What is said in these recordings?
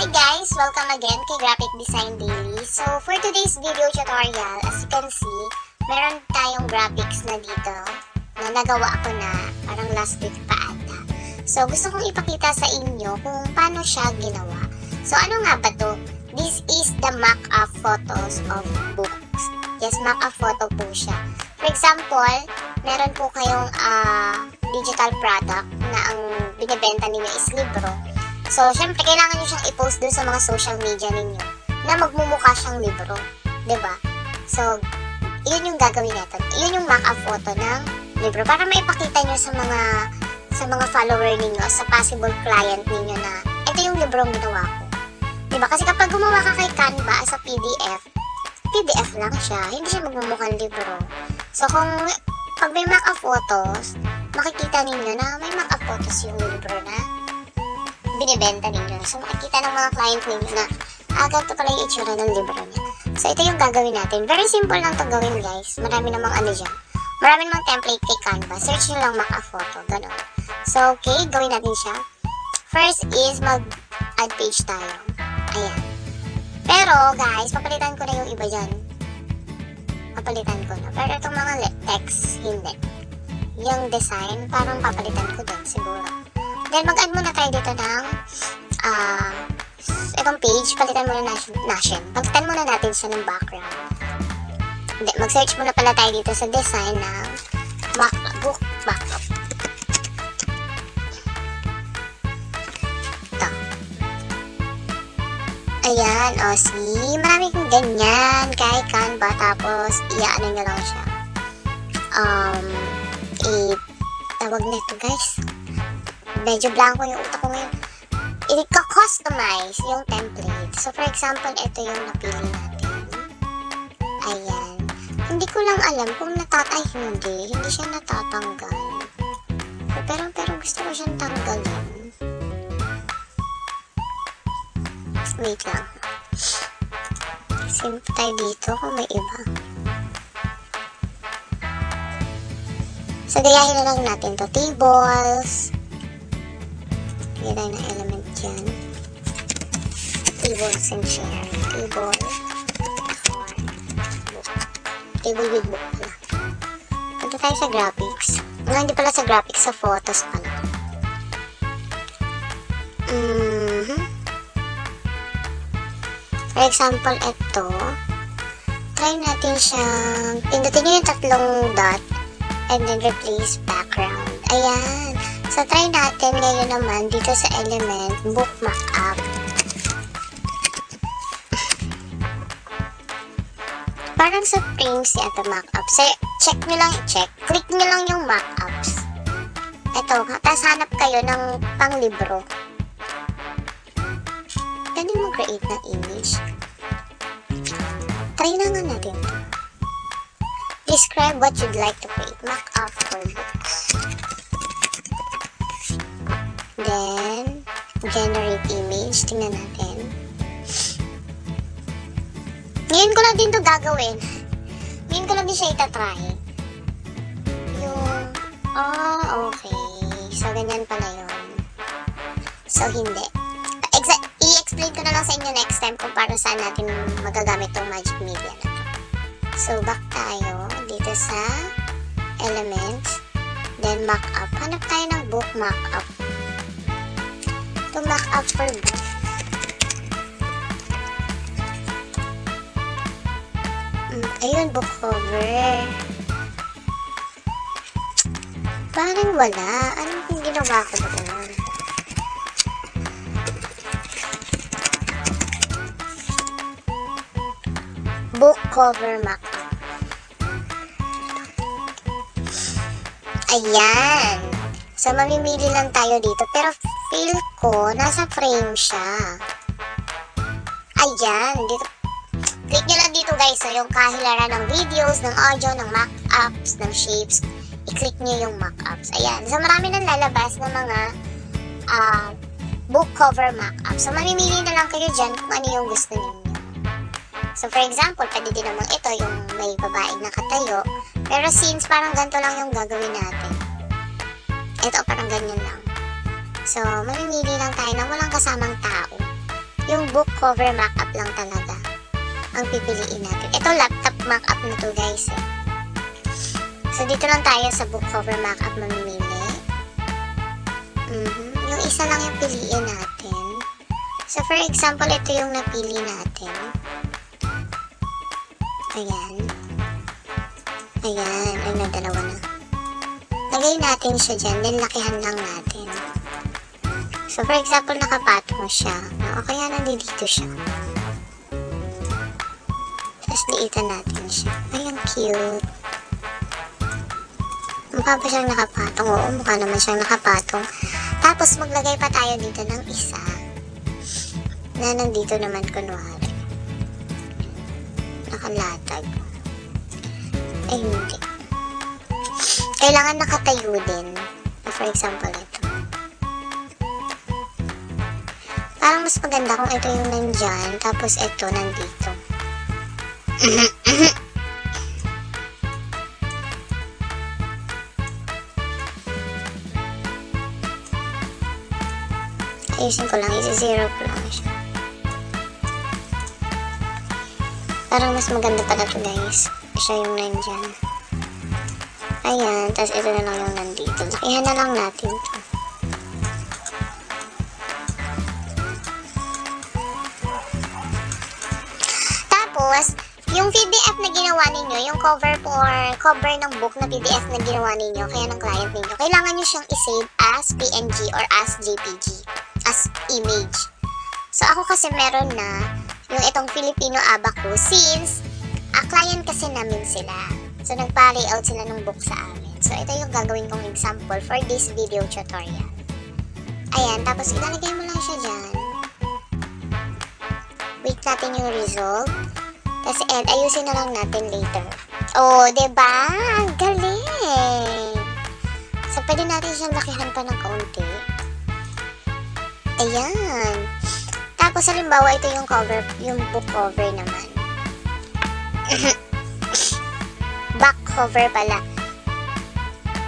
Hi guys! Welcome again kay Graphic Design Daily. So, for today's video tutorial, as you can see, meron tayong graphics na dito na nagawa ko na parang last week pa ata. So, gusto kong ipakita sa inyo kung paano siya ginawa. So, ano nga ba to? This is the mock-up photos of books. Yes, mock-up photo po siya. For example, meron po kayong ah, digital product na ang binibenta ninyo is libro. So, syempre, kailangan nyo siyang i-post dun sa mga social media ninyo na magmumukha siyang libro. ba? So, yun yung gagawin natin. Yun yung mock-up photo ng libro para maipakita nyo sa mga sa mga follower ninyo, sa possible client ninyo na ito yung libro ang ginawa ko. ba? Kasi kapag gumawa ka kay Canva as a PDF, PDF lang siya. Hindi siya magmumukhang libro. So, kung pag may mock-up photos, makikita ninyo na may mock-up photos yung libro na binibenta ninyo. So, makikita ng mga client ninyo na ah, ganito pala yung itsura ng libro niya. So, ito yung gagawin natin. Very simple lang to gawin, guys. Marami namang ano dyan. Marami namang template kay Canva. Search nyo lang Mac photo. Ganon. So, okay. Gawin natin siya. First is mag-add page tayo. Ayan. Pero, guys, papalitan ko na yung iba dyan. Papalitan ko na. Pero itong mga text, hindi. Yung design, parang papalitan ko din siguro. Then, mag-add muna tayo dito ng ah itong page, palitan muna natin, natin. Palitan muna natin siya ng background. Mag-search muna pala tayo dito sa design ng book backup. Ito. Ayan, o see, marami kong ganyan kay Canva, tapos i-ano nyo lang siya. Um, i tawag na guys medyo blanco yung utak ko ngayon, i-customize yung template. So, for example, ito yung napili natin. Ayan. Hindi ko lang alam kung natatay hindi. Hindi siya natatanggal. Pero, pero gusto ko siyang tanggalin. Wait lang. Simp tayo dito kung may iba. So, gayahin na lang natin to. Tables. Tayo ng element dyan. Tables and share. Table. Book. Table with book pala. Punta tayo sa graphics. Wala, hindi pala sa graphics, sa photos pala. Mhm. For example, ito. Try natin siyang, pindutin nyo yung tatlong dot and then replace background. Ayan. So, try natin ngayon naman dito sa element, bookmark up. Parang sa frames yata markup. So, check nyo lang i-check. Click nyo lang yung markups. Ito, tapos hanap kayo ng panglibro. Pwede mo create ng image. Try na nga natin. Describe what you'd like to create. Markup for books. Then, generate image. Tingnan natin. Ngayon ko lang din to gagawin. Ngayon ko lang din siya itatry. Yung, ah, okay. So, ganyan pala yun. So, hindi. I-explain ko na lang sa inyo next time kung paano saan natin magagamit tong magic media na to. So, back tayo dito sa elements. Then, mock up. Hanap tayo ng book mock up to mock up for book. Mm, ayun, book cover. Parang wala. Ano yung ginawa ko doon? Book cover up. Ayan. So, mamimili lang tayo dito. Pero, feel ko, nasa frame siya. Ayan. Dito. Click nyo lang dito, guys. So, yung kahilaran ng videos, ng audio, ng mock-ups, ng shapes. I-click nyo yung mock-ups. Ayan. So, marami nang lalabas ng mga ah, book cover mock-ups. So, mamimili na lang kayo dyan kung ano yung gusto ninyo. So, for example, pwede din naman ito, yung may babaeng nakatayo. Pero since parang ganito lang yung gagawin natin, ito parang ganyan lang. So, mamimili lang tayo na walang kasamang tao. yung book cover mock-up lang talaga ang pipiliin natin. Ito laptop mock-up na to guys eh. So dito lang tayo sa book cover mock-up mamimili. Mhm. Yung isa lang yung piliin natin. So for example, ito yung napili natin. Ayan. Ayan. Ay, na dalawa na. Lagay natin siya dyan, then lakihan lang natin. So, for example, nakapatong siya. No? O kaya nandito siya. Tapos, liitan natin siya. Ay, ang cute. Mukha ba siyang nakapatong? Oo, mukha naman siyang nakapatong. Tapos, maglagay pa tayo dito ng isa na nandito naman kunwari. Nakalatag. Ay, hindi. Kailangan nakatayo din. For example, Parang mas maganda kung ito yung nandyan, tapos ito nandito. Ayusin ko lang, isi-zero ko lang siya. Parang mas maganda pala to guys. Siya yung nandyan. Ayan, tapos ito na lang yung nandito. Lakihan na lang natin to. Yung PDF na ginawa ninyo, yung cover for cover ng book na PDF na ginawa ninyo, kaya ng client ninyo, kailangan nyo siyang isave as PNG or as JPG, as image. So, ako kasi meron na yung itong Filipino Abacus since a client kasi namin sila. So, nagpa-layout sila ng book sa amin. So, ito yung gagawin kong example for this video tutorial. Ayan, tapos ilalagay mo lang siya dyan. Wait natin yung result. Tapos, and ayusin na lang natin later. Oh, ba? Ang galing! So, pwede natin siyang lakihan pa ng kaunti. Ayan. Tapos, halimbawa, ito yung cover, yung book cover naman. Back cover pala.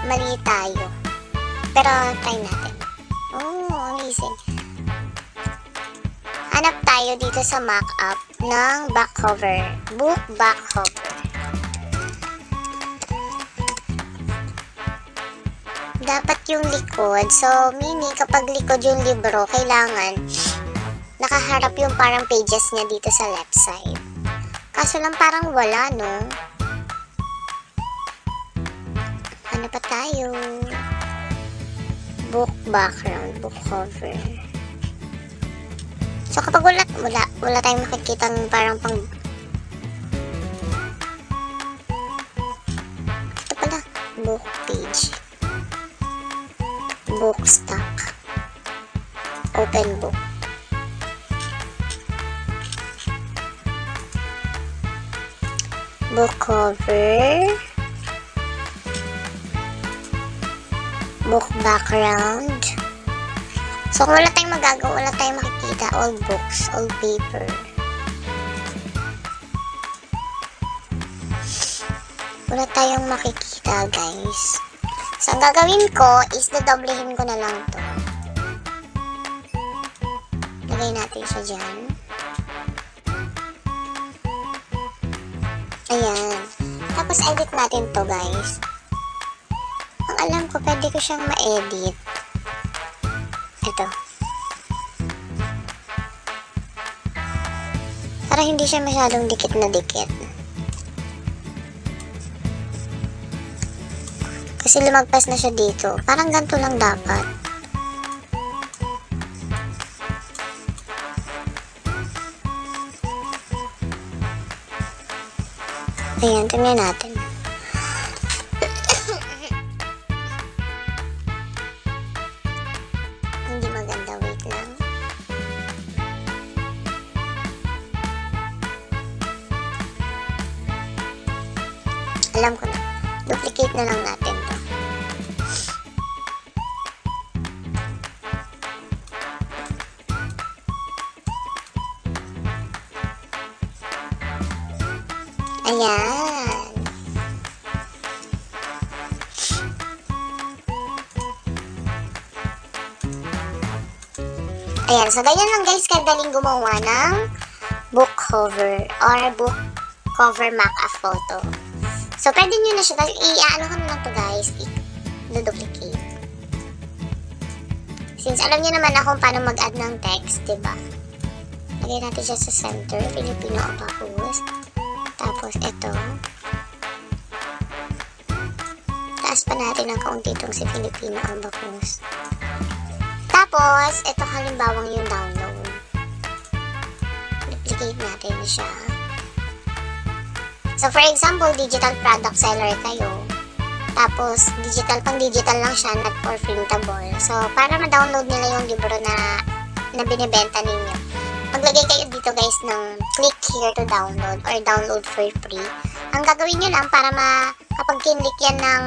Mali tayo. Pero, try natin. Oh, amazing. Tayo dito sa mock-up ng back cover. Book back cover. Dapat yung likod. So, meaning kapag likod yung libro, kailangan nakaharap yung parang pages niya dito sa left side. Kaso lang parang wala, no? Ano pa tayo? Book background, book cover. So kapag wala, wala, wala tayong makikita parang pang... Ito pala, book page. Book stock. Open book. book cover, book background. So, kung wala tayong magagawa, wala tayong makikita, all books, all paper. Wala tayong makikita, guys. So, ang gagawin ko is dodoblehin ko na lang to. Lagay natin siya dyan. Ayan. Tapos, edit natin to, guys. Ang alam ko, pwede ko siyang ma-edit. Ito. Para hindi siya masyadong dikit na dikit. Kasi lumagpas na siya dito. Parang ganito lang dapat. Ayan, tingnan natin. Alam ko na. Duplicate na lang natin to. Ayan. Ayan, so ganyan lang guys, kadaling gumawa ng book cover or book cover mock-up photo. So, pwede nyo na siya, i-ano ko na lang to guys, i-duplicate. Since alam niyo naman ako paano mag-add ng text, di ba? Lagay natin siya sa center, Filipino abacus. Tapos, ito. Taas pa natin ng kaunti itong si Filipino abacus. Tapos, ito halimbawang yung download. Duplicate natin siya. So, for example, digital product seller kayo. Tapos, digital, pang digital lang siya, not for printable. So, para ma-download nila yung libro na, na binibenta ninyo, maglagay kayo dito guys ng click here to download or download for free. Ang gagawin nyo lang para ma, kapag kinlik yan ng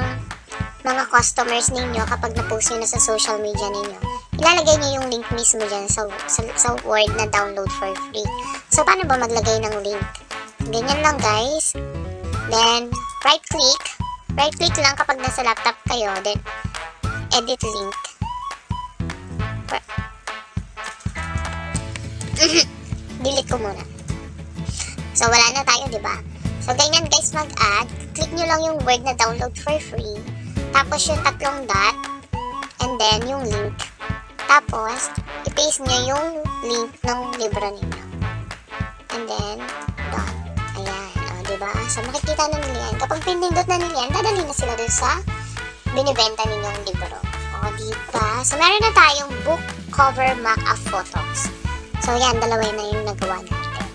mga customers ninyo kapag na-post nyo na sa social media ninyo, ilalagay nyo yung link mismo dyan sa, sa, sa word na download for free. So, paano ba maglagay ng link? Ganyan lang guys. Then, right click. Right click lang kapag nasa laptop kayo. Then, edit link. Delete ko muna. So, wala na tayo, di ba? So, ganyan guys mag-add. Click nyo lang yung word na download for free. Tapos yung tatlong dot. And then, yung link. Tapos, i-paste nyo yung link ng libro ninyo. And then, So, makikita na nila yan. Kapag pinindot na nila yan, dadali na sila dun sa binibenta ninyong libro. O, diba? So, meron na tayong book cover mock-up photos. So, yan, dalawa na yung nagawa natin.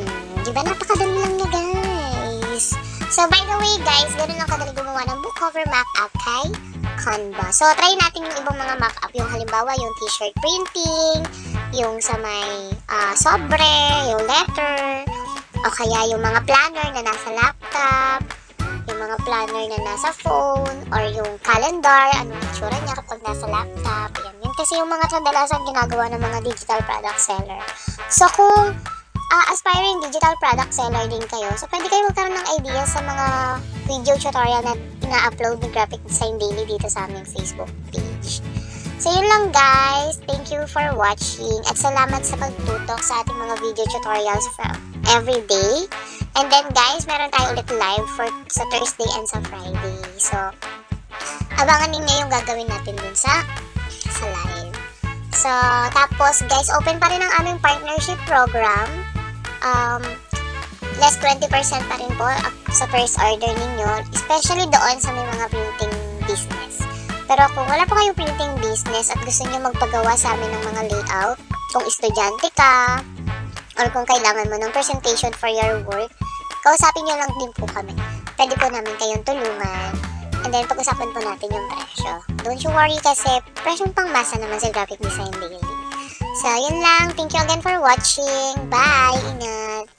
Hmm, diba? Napakadali lang niya, guys. So, by the way, guys, ganun lang kadali gumawa ng book cover mock-up kay Canva. So, try natin yung ibang mga mock-up. Yung halimbawa, yung t-shirt printing, yung sa may ah, sobre, yung letter, o kaya yung mga planner na nasa laptop, yung mga planner na nasa phone, or yung calendar, anong itsura niya kapag nasa laptop. Yan, yun kasi yung mga kadalasan ginagawa ng mga digital product seller. So, kung ah, aspiring digital product seller din kayo, so pwede kayo magkaroon ng idea sa mga video tutorial na ina-upload ni Graphic Design Daily dito sa aming Facebook page. So yun lang guys, thank you for watching at salamat sa pagtutok sa ating mga video tutorials for every day. And then guys, meron tayo ulit live for sa Thursday and sa Friday. So, abangan ninyo yung gagawin natin dun sa sa live. So, tapos guys, open pa rin ang aming partnership program. Um, less 20% pa rin po sa first order ninyo, especially doon sa may mga printing business. Pero kung wala pa kayong printing business at gusto niyo magpagawa sa amin ng mga layout, kung estudyante ka, or kung kailangan mo ng presentation for your work, kausapin niyo lang din po kami. Pwede po namin kayong tulungan. And then, pag-usapan po natin yung presyo. Don't you worry kasi presyong pang masa naman sa Graphic Design Daily. So, yun lang. Thank you again for watching. Bye! Ingat!